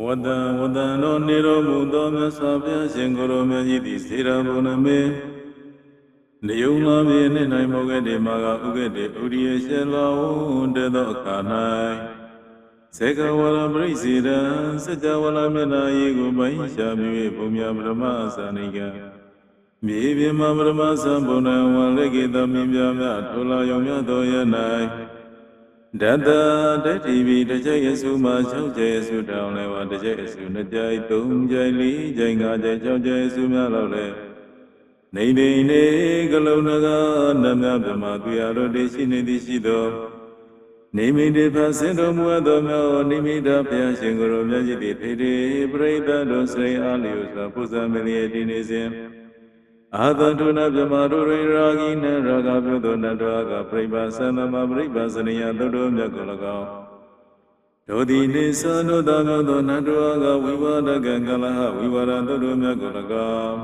ဝတ္တံဝတ္တံတော်နေတော်မူသောမြတ်စွာဘုရားရှင်ကိုယ်တော်မြတ်ကြီးသည်စေရဘုံနမေနေယုံလာမြေနှင့်နိုင်မောခဲ့တေမာကဥခဲ့တေဥရိယရှေလောတေသောအခါ၌စေကဝရပရိစေတံစัจ java လာမျက်နာဤကိုပိုင်းရှာမြ၍ဘုံမြပရမအစာနိကမြေပြင်မှာပရမသံဘုံနံဝလက်ကေတမင်းပြမြထိုလာယုံမြသောယ၌ ဒတ္တတတိပိတကြိယစုမှာ6ကြိယစုတောင်းလဲပါတကြိယစု2ကြိုင်3ကြိုင်4ကြိုင်5ကြိုင်6ကြိုင်စုများလောက်လဲနေနေနေကလုံးနကနမမြမသူရတို့တည်ရှိနေသည်ရှိသောနေမိတေဖဆင်တော်မူအပ်သောမြောနိမိတဘုရားရှင်ကိုယ်တော်မြတ်ကြီးသည်ထေထေပရိသတ်တို့စိတ်အားလျော်စွာပူဇော်မလျက်တည်နေစဉ် အာသန္တုနာမြမတို့ရိရာဂိနရာဂပြုသောနတ္တဝကပြိပသန္တမပြိပစနိယသုတ္တမြတ်ကို၎င်းဒုတိနိသနုတမောသောနတ္တဝကဝိဝါဒကံကလဟဝိဝါဒသုတ္တမြတ်ကို၎င်း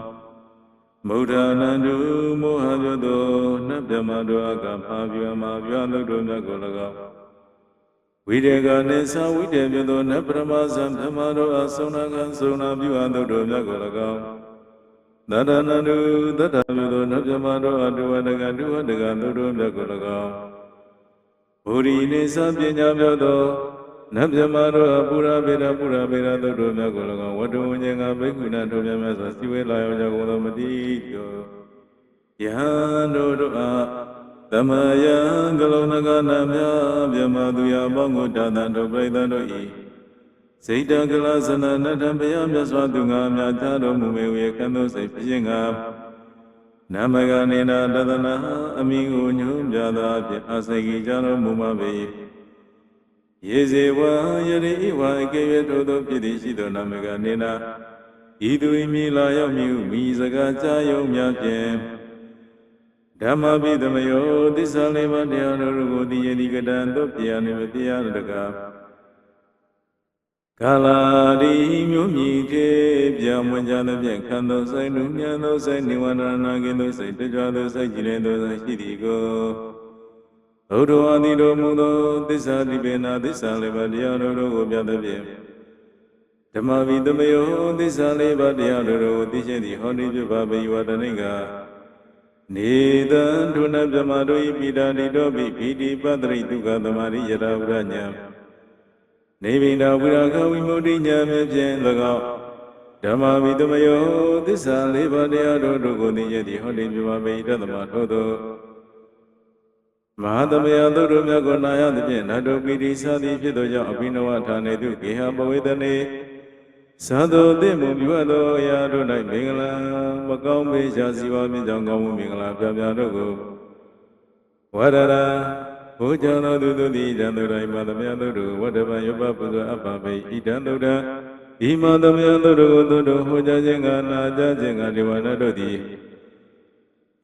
မုဒ္ဒနန္တုမောဟပြုသောနတ်မြမတို့အကဖာပြမပြသုတ္တမြတ်ကို၎င်းဝိတေကနေသဝိတေပြုသောနတ်ပရမဇံဓမ္မတို့အဆုံးနာကံဆုံးနာပြုအပ်သုတ္တမြတ်ကို၎င်း သတ္တနန္တုသတ္တပြုသောနတ်မြမတို့အတုဝတကတုဝတကသုတ္တမြတ်ကို၎င်းဘူရိနေသပညာပြောသောနတ်မြမတို့အပူရာပေရပူရာပေရသုတ္တမြတ်ကို၎င်းဝတ္တဝဉ္ဇင်ကဘိက္ခုနတို့မြတ်မြတ်စွာစီဝေလာရောကြကုန်သောမတိကျော်ယဟန်တို့တို့အားသမယံကလုံးနကနာမြမြမသူရပေါင်းကိုတာတန်တို့ပြိဿတို့ဤ စိတ်တကလသနနတံဘယမြတ်စွာသူငါမြတ်သားတော်မူမေဝေကံသောစိတ်ဖြစ်ခြင်းကနမကနေနာတဒနာအမိကိုညွှန်ပြသောအဖြစ်အစိကိကြတော်မူမှာပေယေဇေဝယရိဝအကေယထိုသောဖြစ်သည်ရှိသောနမကနေနာဤသူဤမိလာရောက်မြူမိစကားကြားယုံများဖြင့်ဓမ္မပိသမယောသစ္စာလေးပါးတရားတော်ကိုသိရသည်ကတံသို့ပြရနေမတရားတကား ကာလာဒီမျိုးမြည်ထေပြောင်းဝင်ကြသဖြင့်ခံသောစိတ်နုညံသောစိတ်နိဝရဏနာကိသောစိတ်တကြွသောစိတ်ကြည်တဲ့သောစိတ်ရှိသည်ကိုဘုဒ္ဓဝါဒီတော်မူသောသစ္စာတိပေနာသစ္စာလေးပါးတရားတော်ကိုပြသဖြင့်ဓမ္မဝိသမယောသစ္စာလေးပါးတရားတော်ကိုသိရှိသည်ဟောဒီပြပါပေဝတနိကနေတံဒုနဗြဟ္မာတို့ဤပိတာတိတော်ပိပိတိပတ္တိဒုက္ခသမารိယတာဝရညာ နေဗိန္ဒဝိရာခဝိမု ക്തി ညာမြဖြင့်၎င်းဓမ္မဝိသမယောသစ္စာလေးပါးတရားတော်တို့ကိုသိရသည်ဟောဒီပြပါပေတသမထို့သောမဟာသမယသုတ္တမြတ်ကိုနာရသဖြင့်နတ်တို့ပိတိသာသည်ဖြစ်သောကြောင့်အဘိနဝဌာနေတုကေဟပဝေတနေသာသောတိမူပြုအပ်သောအရာတို့၌မင်္ဂလာမကောင်းမေရှားစီဝါမြင့်ကြောင့်ကောင်းမှုမင်္ဂလာပြပြတို့ကိုဝရရာ ဘုရားသောသူတို့သည်တန်သူတိုင်းမှာသမယတို့တို့ဝတ္တပံယပပုဇ္ဇအပ္ပမေဣတံတုဒ္ဒဤမှာသမယတို့တို့ကိုတို့ဟောကြားခြင်းကနာကြားခြင်းကဒီဝနတို့သည်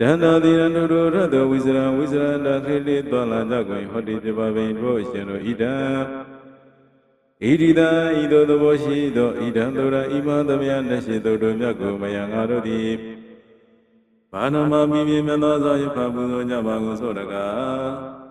တန္တာတိရဏတို့ရသောဝိစရဝိစရန္တာခေလေးသွားလာကြကုန်ဟောတိပြပါပင်တို့ရှင်တို့ဣဒံဣတိတံဤသို့သဘောရှိသောဣဒံတို့ရဤမသမယနှရှိတို့တို့မြတ်ကိုမယံငါတို့သည်ဘာနမမိမိမြတ်သောသောယဖပူဇော်ကြပါကုန်ဆိုတကား